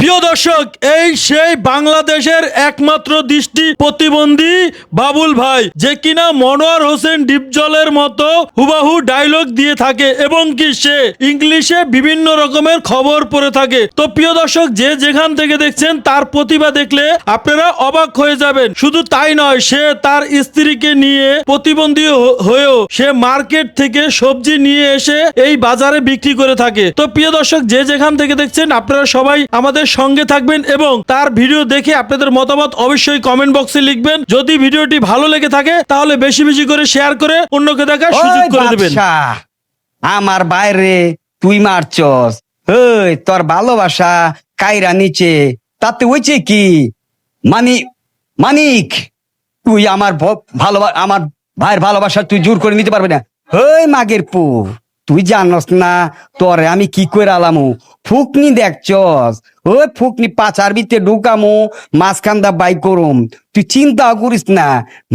প্রিয় দর্শক, এই সেই বাংলাদেশের একমাত্র দৃষ্টি প্রতিবন্ধী বাবুল ভাই, যে কিনা মনোয়ার হোসেন ডিপজলের মতো হুবাহু ডায়লগ দিয়ে থাকে এবং কি সে ইংলিশে বিভিন্ন রকমের খবর পড়ে থাকে। তো প্রিয় দর্শক, যে যেখান থেকে দেখছেন, তার প্রতিভা দেখলে আপনারা অবাক হয়ে যাবেন। শুধু তাই নয়, সে তার স্ত্রীকে নিয়ে প্রতিবন্ধী হয়েও সে মার্কেট থেকে সবজি নিয়ে এসে এই বাজারে বিক্রি করে থাকে। তো প্রিয় দর্শক, যে যেখান থেকে দেখছেন, আপনারা সবাই আমাদের সঙ্গে থাকবেন এবং তার ভিডিও দেখে আপনাদের মতামত অবশ্যই কমেন্ট বক্সে লিখবেন। যদি ভিডিওটি ভালো লেগে থাকে তাহলে বেশি বেশি করে শেয়ার করে অন্যকে দেখার সুযোগ করে দেবেন। আমার বাইরে তুই মারছস। ওই তোর ভালোবাসা কাইরা নিচে তাতে হয়েছে কি? মানি মানিক তুই আমার ভালো আমার ভাইয়ের ভালোবাসা তুই জোর করে নিতে পারবি না। ওই মাগের পু তুই জানস না তোরে আমি কি করে আলামু ফুকনি দেখছস ওই ফুকনি পাচার ভিতরে ঢুকামু মাঝখান্দা বাই করুম তুই চিন্তা করিস না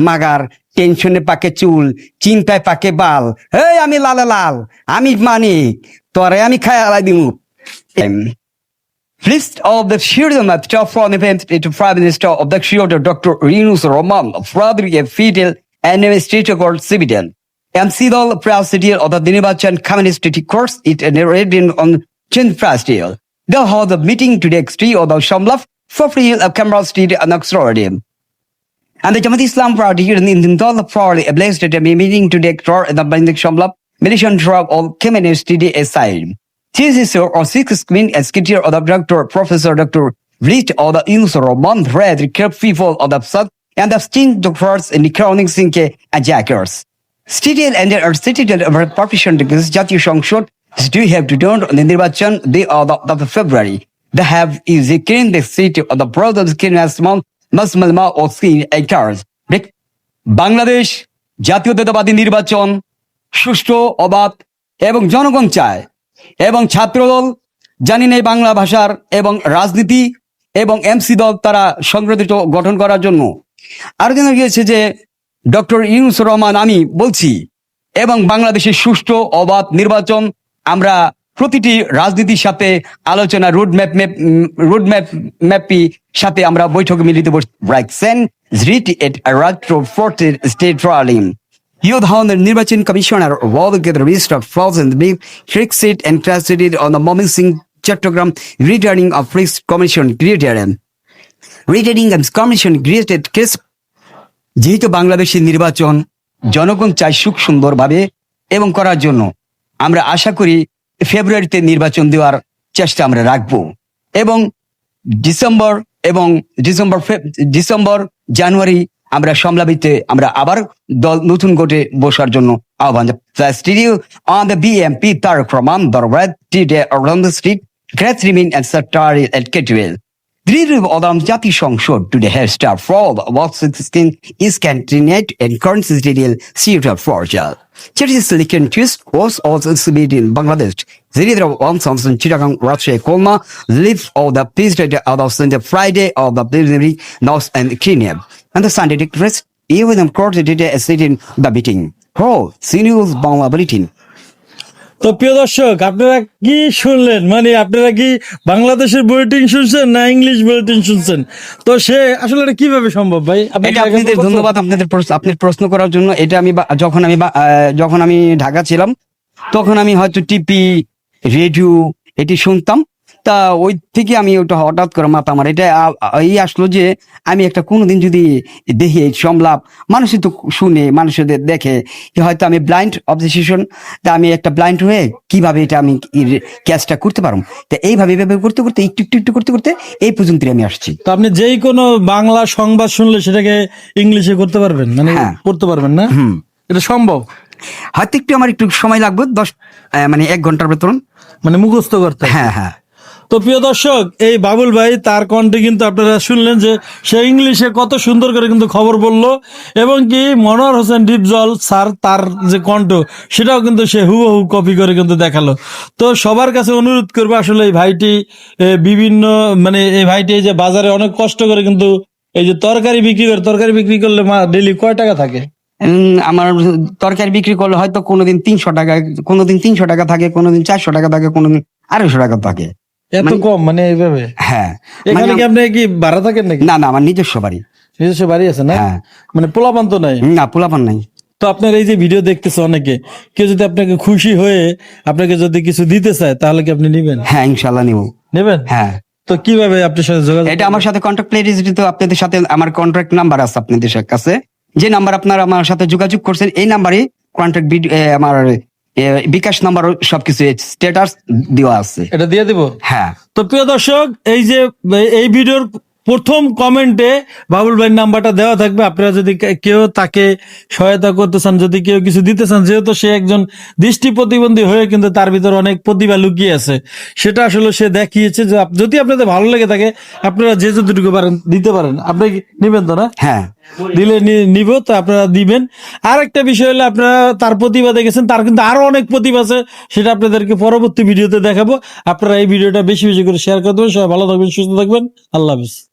মাগার টেনশনে পাকে চুল চিন্তায় পাকে বাল এই আমি লালে লাল আমি মানিক তোরে আমি খায়ালাই দিমু List of the children at top foreign event to Prime Minister of the Shioda Dr. Rinus Roman, Frederick a and Administrator called Civilian. MC Dol President of the Dinibachan Communist Party course it narrated on Chin Prastil. They'll hold the meeting today X3 the Shamlaf for free of Canberra Street and Oxfordium. And the Jamaat Islam party in Indindal Prali blessed have a meeting today draw in the Bandik Shamlaf Malaysian drug or communist is Thesis or six screen executive of the doctor, Professor Dr. Vlit or the user of one thread kept people of the sub and the sting doctors in the crowning sinke and jackers. Stadium and or city of partition because Jati Shangshot do have to turn on the Nirbachan, they are the, of February. They have is the the city of the brothers king as small Musmalma or skin acres. Bangladesh জাতীয়তাবাদী নির্বাচন সুষ্ঠু অবাধ এবং জনগণ চায় এবং ছাত্রদল জানি না এই বাংলা ভাষার এবং রাজনীতি এবং এমসি দল তারা সংগঠিত গঠন করার জন্য আরও জানা গিয়েছে যে ডক্টর ইউনুস রহমান আমি বলছি এবং বাংলাদেশের সুষ্ঠু অবাধ নির্বাচন আমরা প্রতিটি রাজনীতির সাথে আলোচনা রুটম্যাপ ম্যাপ রুটম্যাপ ম্যাপি সাথে আমরা বৈঠকে মিলিত বসছি ইউ ধরনের নির্বাচন commissioner world gather minister ফ্রজ and big freak seat and on the Momin Chattogram returning of freaks commission creator M. Returning M commission created case যেহেতু বাংলাদেশের নির্বাচন জনগণ চাই সুখ সুন্দরভাবে এবং করার জন্য। আমরা আশা করি ফেব্রুয়ারিতে নির্বাচন দেওয়ার চেষ্টা আমরা রাখব। এবং ডিসেম্বর এবং ডিসেম্বর ডিসেম্বর, জানুয়ারি আমরা সমলাবিতে আমরা আবার দল নতুন গোটে বসার জন্য আহ্বান স্টুডিও অন দ্য বিএমপি তার ক্রমান দরবার স্ট্রিট গ্রেট রিমিন সেক্টারি এট কেটুয়েল Delivery of the Jati সংসদ to the start fraud about 16 is continued and current seat of Forja. Charity Silicon Twist was also exhibited in Bangladesh. Of one Samson Chittagong Rakshay Kolma lives of the peace out of the Friday of the preliminary North and Kenya. And the Sunday rest, even did a sit in the meeting. Oh, seniors Bangla Bulletin. তো প্রিয় দর্শক আপনারা কি শুনলেন? মানে আপনারা কি বাংলাদেশের বুলেটিন শুনছেন না ইংলিশ বুলেটিন শুনছেন? তো সে আসলে এটা কীভাবে সম্ভব ভাই? এটা আপনাদের ধন্যবাদ আপনাদের প্রশ্ন- আপনার প্রশ্ন করার জন্য। এটা আমি যখন আমি যখন আমি ঢাকা ছিলাম তখন আমি হয়তো টিপি রেডিও এটি শুনতাম। তা ওই থেকে আমি ওটা হঠাৎ করে মাথা আমার। এটা এই আসলো যে আমি একটা কোনোদিন যদি দেখি এই সংলাপ মানুষই তো শুনে মানুষের দেখে হয়তো আমি ব্লাইন্ড অবজেশন তা আমি একটা ব্লাইন্ড হয়ে কীভাবে এটা আমি ক্যাচটা করতে পারব? তা এইভাবে এইভাবে করতে করতে একটু একটু একটু করতে করতে এই পর্যন্ত আমি আসছি। তো আপনি যেই কোনো বাংলা সংবাদ শুনলে সেটাকে ইংলিশে করতে পারবেন? মানে হ্যাঁ। করতে পারবেন না? হুম। এটা সম্ভব? হয়তো একটু আমার একটু সময় লাগবে দশ মানে এক ঘণ্টার বেতন মানে মুখস্থ করতে? হ্যাঁ হ্যাঁ। তো প্রিয় দর্শক, এই বাবুল ভাই তার কণ্ঠে কিন্তু আপনারা শুনলেন যে সে ইংলিশে কত সুন্দর করে কিন্তু খবর বলল এবং কি মনোয়ার হোসেন ডিপজল স্যার তার যে কণ্ঠ, সেটাও কিন্তু সে হুবহু কপি করে কিন্তু দেখাল। তো সবার কাছে অনুরোধ করব আসলে এই ভাইটি বিভিন্ন মানে এই ভাইটি যে বাজারে অনেক কষ্ট করে কিন্তু এই যে তরকারি বিক্রি করে, তরকারি বিক্রি করলে ডেলি কয় টাকা থাকে? আমার তরকারি বিক্রি করলে হয়তো কোনোদিন তিনশো টাকা, কোনোদিন তিনশো টাকা থাকে, কোনোদিন চারশো টাকা থাকে, কোনোদিন আড়াইশো টাকা থাকে। এত মানে- কম মানে এইভাবে? হ্যাঁ এখানে মানে কি আপনি কি ভাড়া থাকেন নাকি? না না আমার নিজস্ব বাড়ি। নিজস্ব বাড়ি আছে না? হ্যাঁ। মানে পোলাপান তো নাই? না পোলাপান নাই। তো আপনার এই যে ভিডিও দেখতেছে অনেকে কেউ যদি আপনাকে খুশি হয়ে আপনাকে যদি কিছু দিতে চায় তাহলে কি আপনি নিবেন? হ্যাঁ ইনশাল্লাহ নিব। নেবেন? হ্যাঁ। তো কীভাবে আপনার সাথে যোগাযোগ এটা আমার সাথে কন্ট্যাক্ট প্লেলিস্ট তো আপনাদের সাথে আমার কন্ট্যাক্ট নাম্বার আছে আপনাদের কাছে। যে নাম্বার আপনারা আমার সাথে যোগাযোগ করছেন এই নাম্বারে কন্ট্যাক্ট আমার বিকাশ নাম্বার সবকিছু স্ট্যাটাস দেওয়া আছে। এটা দিয়ে দিব? হ্যাঁ। তো প্রিয় দর্শক এই যে এই ভিডিওর প্রথম কমেন্টে বাবুল ভাইয়ের নাম্বারটা দেওয়া থাকবে। আপনারা যদি কেউ তাকে সহায়তা করতে চান যদি কেউ কিছু দিতে চান যেহেতু সে একজন দৃষ্টি প্রতিবন্ধী হয়ে কিন্তু তার ভিতর অনেক প্রতিভা লুকিয়ে আছে সেটা আসলে সে দেখিয়েছে যে যদি আপনাদের ভালো লেগে থাকে আপনারা যে যতটুকু পারেন দিতে পারেন। আপনি কি নিবেন তো না? হ্যাঁ। দিলে নিব, তো আপনারা দিবেন। আর একটা বিষয় হলো আপনারা তার প্রতিভা দেখেছেন তার কিন্তু আরও অনেক প্রতিভা আছে, সেটা আপনাদেরকে পরবর্তী ভিডিওতে দেখাবো। আপনারা এই ভিডিওটা বেশি বেশি করে শেয়ার করে দেবেন। সবাই ভালো থাকবেন, সুস্থ থাকবেন। আল্লাহ হাফিজ।